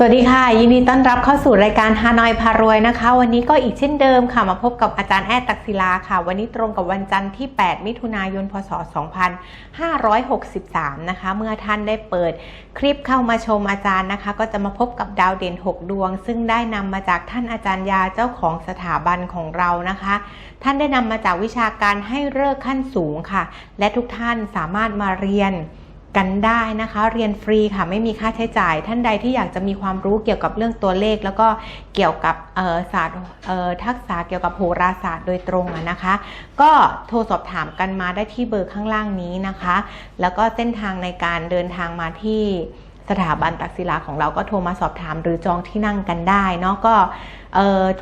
สวัสดีค่ะ ยินดีต้อนรับเข้าสู่รายการฮานอยพารวยนะคะ วันนี้ก็อีกเช่นเดิมค่ะมาพบกับอาจารย์แอดตักศิลาค่ะ วันนี้ตรงกับวันจันทร์ที่ 8 มิถุนายน พศ 2563 นะคะ เมื่อท่านได้เปิดคลิปเข้ามาชมอาจารย์นะคะ ก็จะมาพบกับดาวเด่น 6 ดวง ซึ่งได้นำมาจากท่านอาจารย์ยาเจ้าของสถาบันของเรานะคะ ท่านได้นำมาจากวิชาการให้เลิกขั้นสูงค่ะ และทุกท่านสามารถมาเรียน กันได้นะคะ เรียนฟรีค่ะไม่มีค่าใช้จ่าย ท่านใดที่อยากจะมีความรู้เกี่ยวกับเรื่องตัวเลข แล้วก็เกี่ยวกับศาสตร์ทักษะเกี่ยวกับโหราศาสตร์โดยตรงนะคะ ก็โทรสอบถามกันมาได้ที่เบอร์ข้างล่างนี้นะคะ แล้วก็เส้นทางในการเดินทางมาที่สถาบันตักศิลาของเราก็โทรมาสอบถามหรือจองที่นั่งกันได้เนาะก็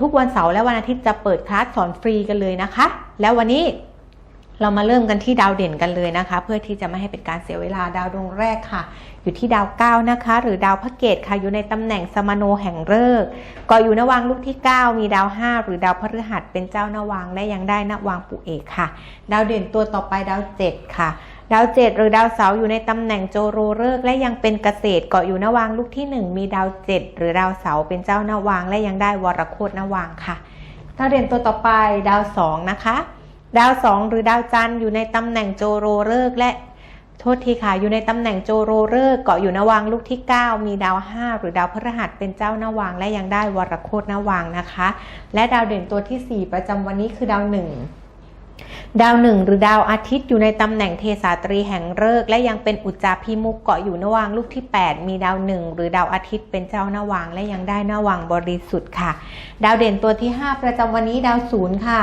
ทุกวันเสาร์และวันอาทิตย์จะเปิดคลาสสอนฟรีกันเลยนะคะ แล้ววันนี้ เรามาเริ่มกันที่ดาวเด่นกันเลยนะคะ เพื่อที่จะไม่ให้เป็นการเสียเวลาดาวดวงแรกค่ะ อยู่ที่ดาวเก้านะคะ หรือดาวพระเกตค่ะอยู่ในตำแหน่งสมโนแห่งฤกษ์ก็อยู่นวางลูกที่ 9 มีดาว5หรือดาวพฤหัสเป็นเจ้านวางและยังได้นวางปุเอกค่ะ ดาวเด่นตัวต่อไปดาว7ค่ะดาวเจ็ดหรือดาวเสาร์อยู่ในตำแหน่งโจโรฤกษ์และยังเป็นเกษตรเกาะอยู่นวางลูกที่ 1 มีดาวเจ็ดหรือดาวเสาร์เป็นเจ้านวางและยังได้วรโคตนวางค่ะดาวเด่นตัวต่อไปดาวสองนะคะ ดาวสองหรือดาวจันทร์อยู่ในตำแหน่งโจโรฤกษ์และโทษทีค่ะอยู่ในตำแหน่งโจโรฤกษ์เกาะอยู่นวางลูกที่ 9 มีดาว5หรือดาวพฤหัสเป็นเจ้านวางและยังได้วรโคตนวางนะคะ และดาวเด่นตัวที่ 4 ประจำวันนี้คือดาวหนึ่งดาวหนึ่งหรือดาวอาทิตย์อยู่ในตำแหน่งเทสาตรีแห่งฤกษ์และยังเป็นอุจจาพิมุกเกาะอยู่นวางลูกที่ 8 มีดาวหนึ่งหรือดาวอาทิตย์เป็นเจ้านวางและยังได้นวางบริสุทธิ์ค่ะ ดาวเด่นตัวที่ 5 ประจำวันนี้ดาวศูนย์ค่ะ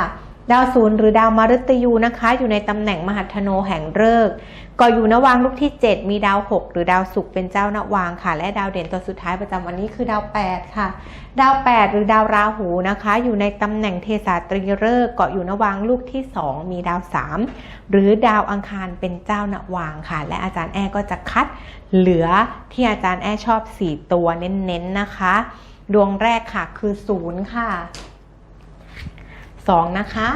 ดาวศูนย์หรือดาวมฤตยูนะคะ อยู่ในตำแหน่งมหัทโนแห่งฤกษ์ก็อยู่นวางลูกที่ 7 มีดาว 6 หรือดาวศุกร์เป็นเจ้านวางค่ะ และดาวเด่นตัวสุดท้ายประจำวันนี้คือดาว 8 ค่ะ ดาว 8 หรือดาวราหูนะคะ อยู่ในตำแหน่งเทสาตรีฤกษ์เกาะอยู่นวางลูกที่ 2 มีดาว 3 หรือดาวอังคารเป็นเจ้านวางค่ะ และอาจารย์แอก็จะคัดเหลือที่อาจารย์แอชอบ 4 ตัวเน้นๆนะคะ ดวงแรกค่ะคือ0ค่ะ 2 นะคะ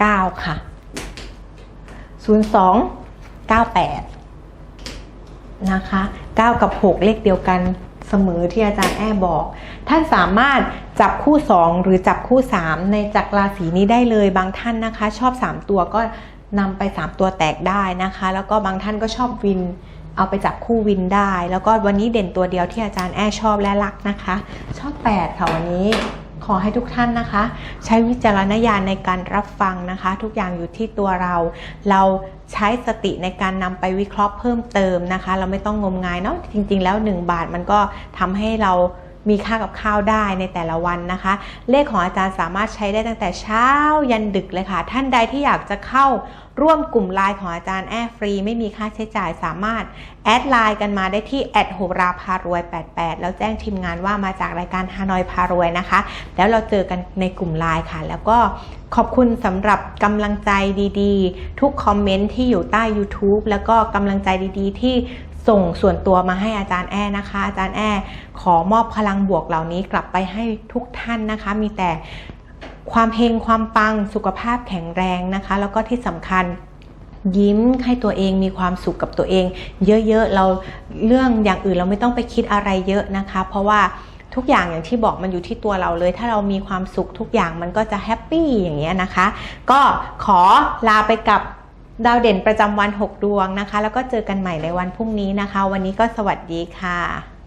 9 ค่ะ 02 98 นะคะ 9 กับ 6 เลขเดียวกันเสมอที่อาจารย์แอ้บอก ท่านสามารถจับคู่ 2 หรือจับคู่ 3 ในจักรราศีนี้ได้เลยบางท่านนะคะ ชอบ 3 ตัวก็นำไป 3 ตัวแตกได้นะคะ แล้วก็บางท่านก็ชอบวิน เอาไปจับคู่วินได้ แล้วก็วันนี้เด่นตัวเดียวที่อาจารย์แอ้ชอบและรักนะคะ ชอบ 8 ค่ะวันนี้ ขอให้ทุกท่านนะคะ ใช้วิจารณญาณในการรับฟังนะคะ ทุกอย่างอยู่ที่ตัวเรา เราใช้สติในการนำไปวิเคราะห์เพิ่มเติมนะคะ เราไม่ต้องงมงายเนาะจริง ๆ แล้ว 1 บาทมันก็ทำให้เรา มีค่ากับข้าวได้ในแต่ละวันนะคะ เลขของอาจารย์สามารถใช้ได้ตั้งแต่เช้ายันดึกเลยค่ะ ท่านใดที่อยากจะเข้าร่วมกลุ่มไลน์ของอาจารย์แอร์ฟรี ไม่มีค่าใช้จ่ายสามารถแอดไลน์กันมาได้ที่แอดโหราพารวย 88 แล้วแจ้งทีมงานว่ามาจากรายการฮานอยพารวยนะคะ แล้วเราเจอกันในกลุ่มไลน์ค่ะ แล้วก็ขอบคุณสำหรับกำลังใจดีๆ ทุกคอมเมนต์ที่อยู่ใต้ YouTube แล้วก็กำลังใจดีๆ ที่ ส่งส่วนตัวมาให้อาจารย์แอ้นะคะ อาจารย์แอ้ขอมอบพลังบวกเหล่านี้กลับไปให้ทุกท่านนะคะ มีแต่ความเฮงความปังสุขภาพแข็งแรงนะคะ แล้วก็ที่สำคัญยิ้มให้ตัวเองมีความสุขกับตัวเอง เยอะๆเราเรื่องอย่างอื่นเราไม่ต้องไปคิดอะไรเยอะนะคะ เพราะว่าทุกอย่างอย่างที่บอกมันอยู่ที่ตัวเราเลย ถ้าเรามีความสุขทุกอย่างมันก็จะแฮปปี้อย่างเงี้ยนะคะ ก็ขอลาไปกับ ดาวเด่นประจำวัน 6 ดวงนะคะ แล้วก็เจอกันใหม่ในวันพรุ่งนี้นะคะ วันนี้ก็สวัสดีค่ะ